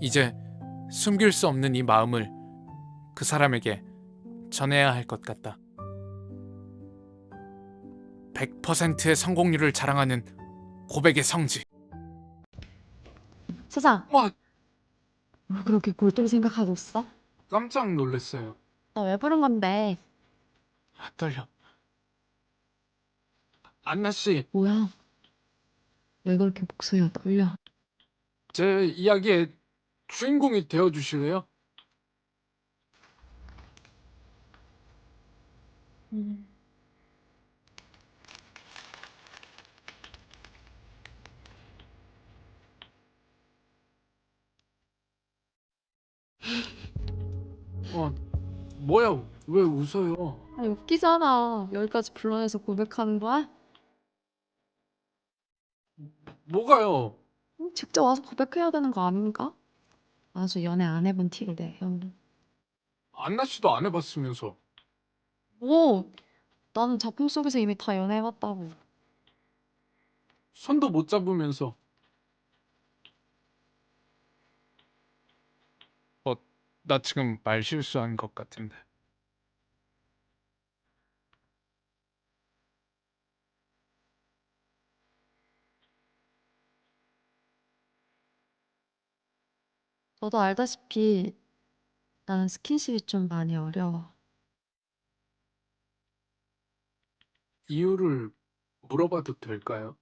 이제 숨길 수 없는 이 마음을 그 사람에게 전해야 할 것 같다. 100%의 성공률을 자랑하는 고백의 성지. 수상, 와, 왜 그렇게 골똘히 생각하고 있어? 깜짝 놀랐어요. 나 왜 부른 건데? 아, 떨려. 안나 씨, 뭐야? 왜 그렇게 목소리가 떨려? 제 이야기의 주인공이 되어 주실래요? 어, 뭐야? 왜 웃어요? 아니 웃기잖아. 여기까지 불러내서 고백하는 거야? 뭐가요? 응, 직접 와서 고백해야 되는 거 아닌가? 아주 연애 안 해본 내. 형. 안나 씨도 안 해봤으면서. 뭐? 나는 작품 속에서 이미 다 연애해봤다고. 손도 못 잡으면서. 어, 나 지금 말 실수한 것 같은데. 너도 알다시피 나는 스킨십이 좀 많이 어려워. 이유를 물어봐도 될까요?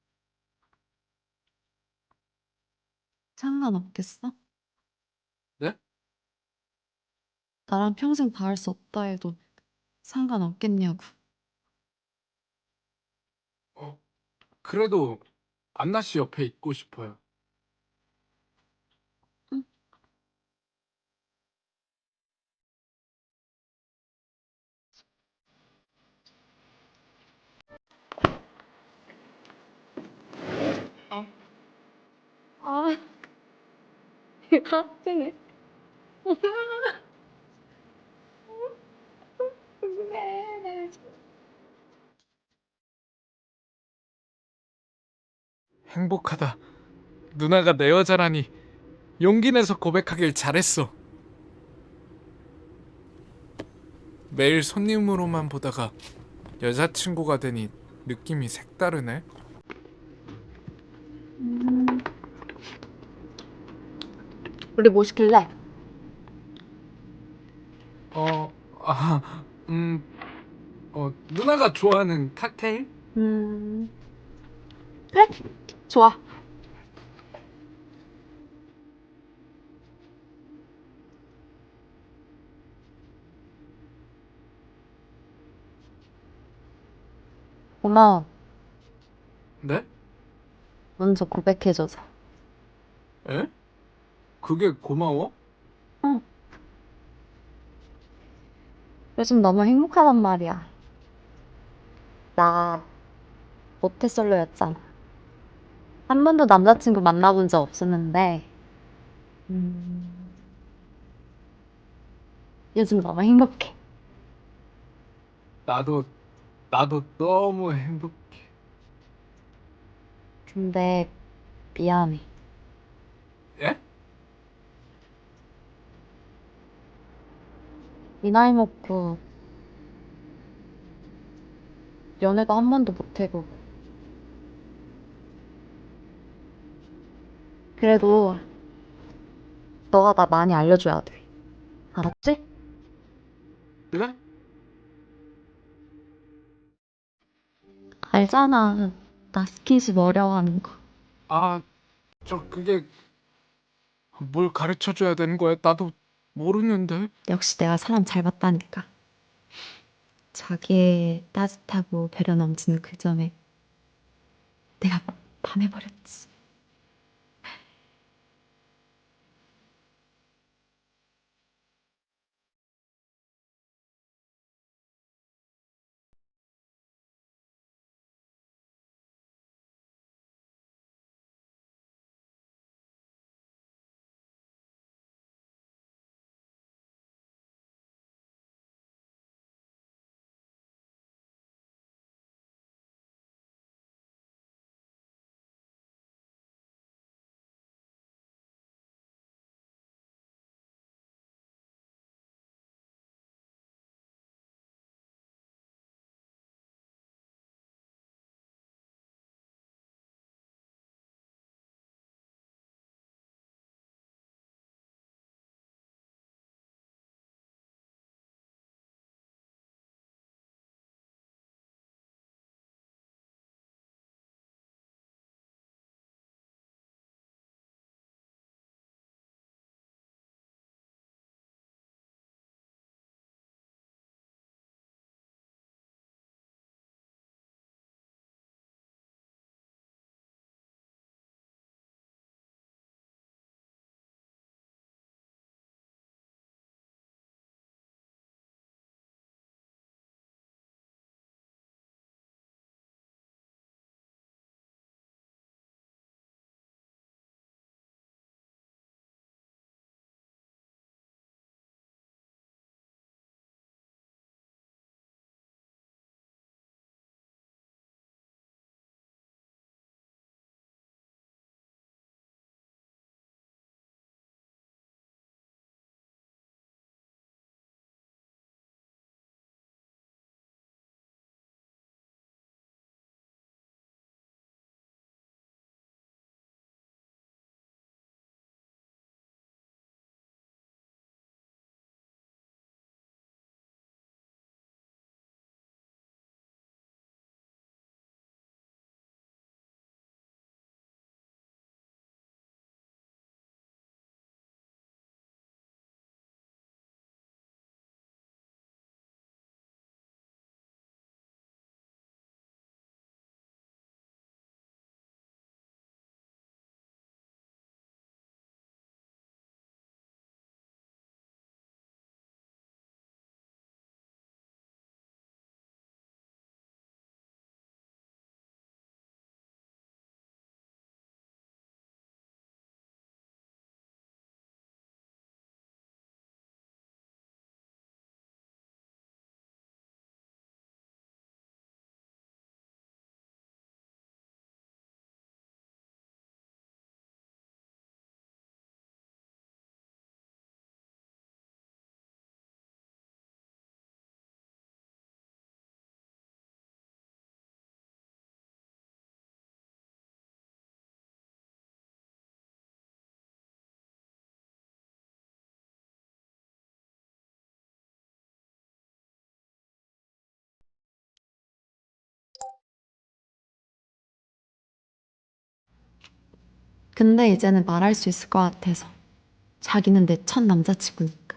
상관없겠어? 네? 나랑 평생 닿을 수 없다 해도 상관없겠냐고. 어, 그래도 안나 씨 옆에 있고 싶어요. 응. 아, 이거 학생이. 행복하다. 누나가 내 여자라니 용기 내서 고백하길 잘했어. 매일 손님으로만 보다가 여자친구가 되니 느낌이 색다르네. 우리 뭐 시킬래? 어, 아, 음, 어, 누나가 좋아하는 칵테일? 음, 그래? 좋아. 고마워. 네? 먼저 고백해줘서. 에? 그게 고마워? 요즘 너무 행복하단 말이야. 나 모태솔로였잖아. 한 번도 남자친구 만나본 적 없었는데, 음, 요즘 너무 행복해. 나도, 나도 너무 행복해. 근데 미안해. 예? 이 나이 먹고 연애도 한 번도 못 해보고. 그래도 너가 나 많이 알려줘야 돼. 알았지? 그래? 알잖아. 나 스킨십 어려워하는 거. 아, 저 그게 뭘 가르쳐 줘야 되는 거야? 나도 모르는데. 역시 내가 사람 잘 봤다니까. 자기의 따뜻하고 배려 넘치는 그 점에 내가 반해버렸지. 근데 이제는 말할 수 있을 것 같아서. 자기는 내 첫 남자친구니까.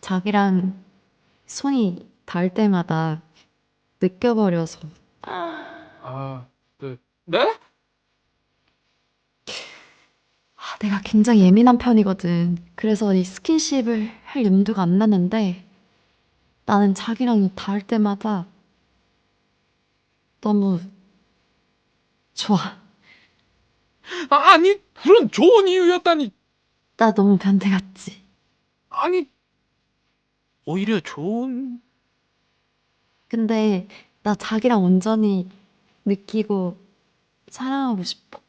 자기랑 손이 닿을 때마다 느껴버려서. 아, 네. 네? 아, 내가 굉장히 예민한 편이거든. 그래서 이 스킨십을 할 염두가 안 났는데 나는 자기랑 닿을 때마다 너무 좋아. 아, 아니, 그런 좋은 이유였다니. 나 너무 변태 같지? 아니, 오히려 좋은. 근데 나 자기랑 온전히 느끼고 사랑하고 싶어.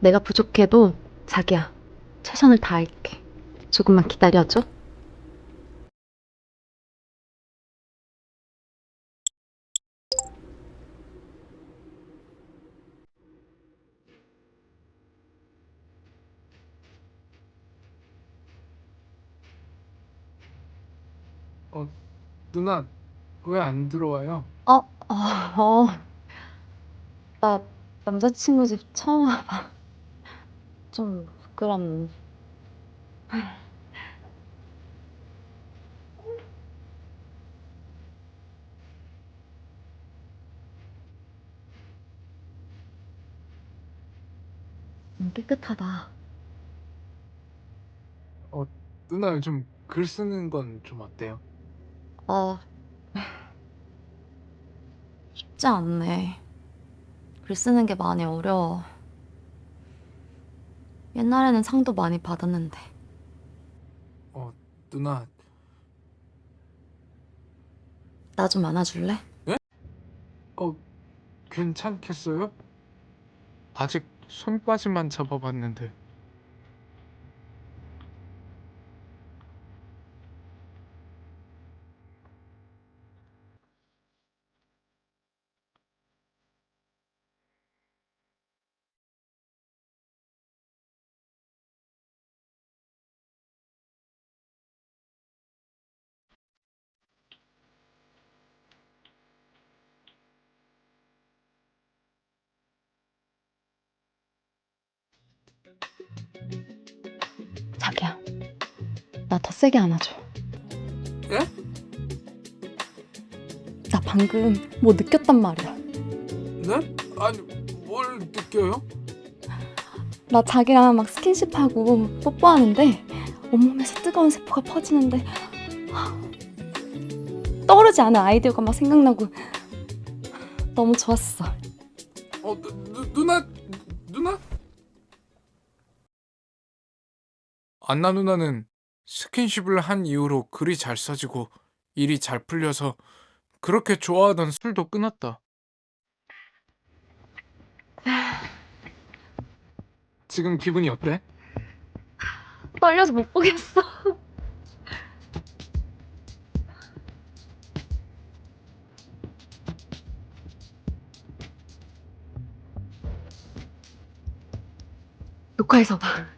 내가 부족해도 자기야, 최선을 다할게. 조금만 기다려줘. 누나, 왜 안 들어와요? 어, 어, 어. 나 남자친구 집 처음 와봐. 좀 부끄럽네. 음, 깨끗하다. 누나 요즘 글 쓰는 건 좀 어때요? 어. 쉽지 않네. 글 쓰는 게 많이 어려워. 옛날에는 상도 많이 받았는데. 누나, 나 좀 안아줄래? 어, 괜찮겠어요? 아직 손바지만 잡아봤는데. 자기야. 나 더 세게 안아줘. 예? 나 방금 뭐 느꼈단 말이야. 네? 아니, 뭘 느껴요? 나 자기랑 막 스킨십하고 뽀뽀하는데 온몸에서 뜨거운 세포가 퍼지는데 떠오르지 않은 아이디어가 막 생각나고 너무 좋았어. 어, 누, 누, 누나, 누나? 안나 누나는 스킨십을 한 이후로 글이 잘 써지고 일이 잘 풀려서 그렇게 좋아하던 술도 끊었다. 지금 기분이 어때? 떨려서 못 보겠어. 녹화해서 봐.